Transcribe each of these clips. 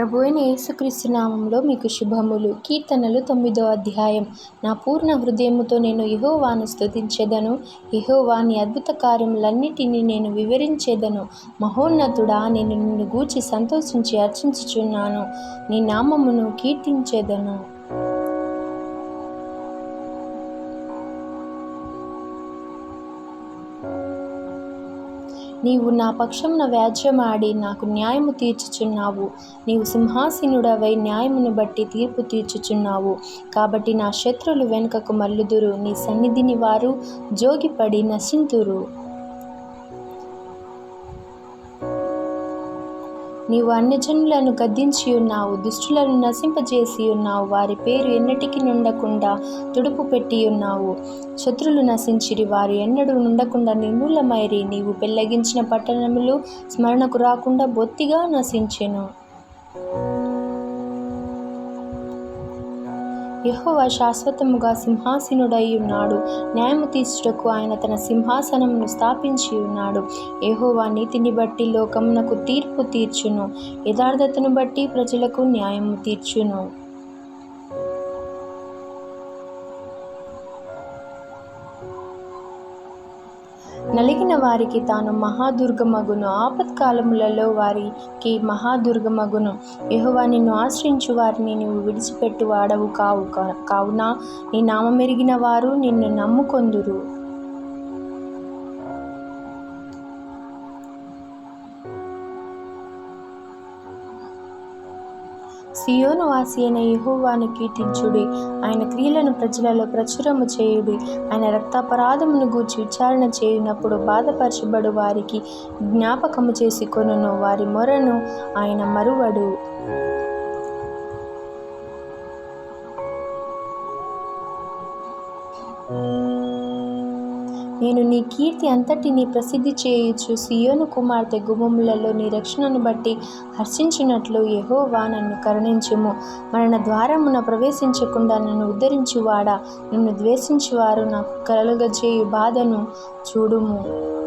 ప్రభు అయిన యేసుక్రీస్తు నామంలో మీకు శుభములు. కీర్తనలు తొమ్మిదో అధ్యాయం. నా పూర్ణ హృదయముతో నేను ఇహోవాను స్థుతించేదను ఇహోవాని అద్భుత కార్యములన్నిటినీ నేను వివరించేదను. మహోన్నతుడా నేను నిన్ను గూర్చి సంతోషించి అర్చించుచున్నాను. నీ నామమును కీర్తించేదను. నీవు నా పక్షంన వ్యాజ్యమాడి నాకు న్యాయము తీర్చుచున్నావు. నీవు సింహాసీనుడవై న్యాయమును బట్టి తీర్పు తీర్చుచున్నావు. కాబట్టి నా శత్రులు వెనుకకు మల్లుదురు నీ సన్నిధిని వారు జోగిపడి నశింతురు. నీవు అన్యజనులను గద్దించి ఉన్నావు దుష్టులను నశింపజేసి ఉన్నావు వారి పేరు ఎన్నటికి నుండకుండా తుడుపు పెట్టి ఉన్నావు. శత్రులు నశించిరి వారు ఎన్నడూ నుండకుండా నిర్మూలమైరి నీవు పెళ్ళగించిన పట్టణములు స్మరణకు రాకుండా బొత్తిగా నశించెను. యహోవ శాశ్వతముగా సింహాసీనుడై ఉన్నాడు. న్యాయము తీర్చుటకు ఆయన తన సింహాసనమును స్థాపించి ఉన్నాడు. యహోవ నీతిని బట్టి లోకమునకు తీర్పు తీర్చును. యథార్థతను బట్టి ప్రజలకు న్యాయము తీర్చును. నలిగిన వారికి తాను మహాదుర్గమగును. ఆపత్కాలములలో వారికి మహాదుర్గమగును. యెహోవా నిన్ను ఆశ్రయించు వారిని నీవు విడిచిపెట్టు వాడవు కావు కావున? నీ నామమెరిగిన వారు నిన్ను నమ్ముకొందురు. సియోను వాసి అయిన యహోవాను కీర్తించుడి. ఆయన క్రియలను ప్రజలలో ప్రచురము చేయుడి. ఆయన రక్తాపరాధమును గూర్చి విచారణ చేయునప్పుడు బాధపరచబడు వారికి జ్ఞాపకము చేసి కొనును. వారి మొరను ఆయన మరువడు. నేను నీ కీర్తి అంతటిని ప్రసిద్ధి చేయొచ్చు సియోను కుమార్తె గుమములలో నీ రక్షణను బట్టి హర్షించినట్లు యెహోవా నన్ను కరుణించుము. మరణ ద్వారమున ప్రవేశించకుండా నన్ను ఉద్ధరించువాడా? నన్ను ద్వేషించువారు నాకు కలగజేయు బాధను చూడుము.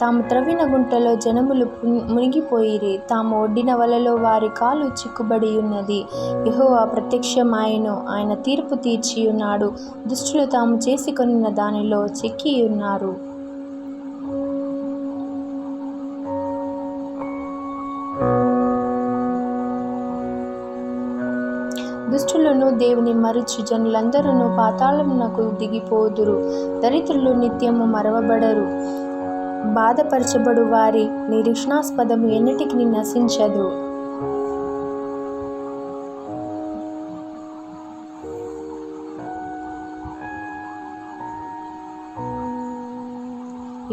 తాము త్రవ్విన గుంటలో జనములు మునిగిపోయిరి. తాము ఒడ్డిన వలలో వారి కాలు చిక్కుబడి ఉన్నది యెహోవా ప్రత్యక్షమాయను. ఆయన తీర్పు తీర్చి ఉన్నాడు దుష్టులు తాము చేసుకొనిన దానిలో చిక్కి ఉన్నారు దుష్టులను దేవుని మరిచి జనులందరూ పాతాళమునకు దిగిపోదురు. దరిద్రులు నిత్యము మరవబడరు. బాధపరచబడు వారి నిరీక్షణాస్పదము ఎన్నిటికి నశించదు.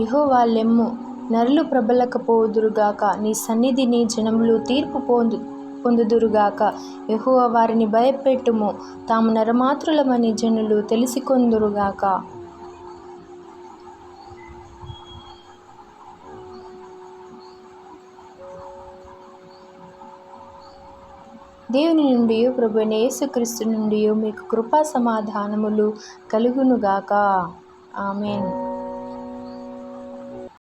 ఇహో వాళ్ళెమ్ము నరులు ప్రబలకపోదురుగాక నీ సన్నిధిని జనములు తీర్పు పొందు పొందుదురుగాక. యెహోవ వారిని భయపెట్టుము తాము నరమాత్రులమని జనులు తెలిసికొందురుగాక. దేవుని నుండి ప్రభు యేసుక్రీస్తు నుండి మీకు కృపా సమాధానములు కలుగునుగాక. ఆమెన్.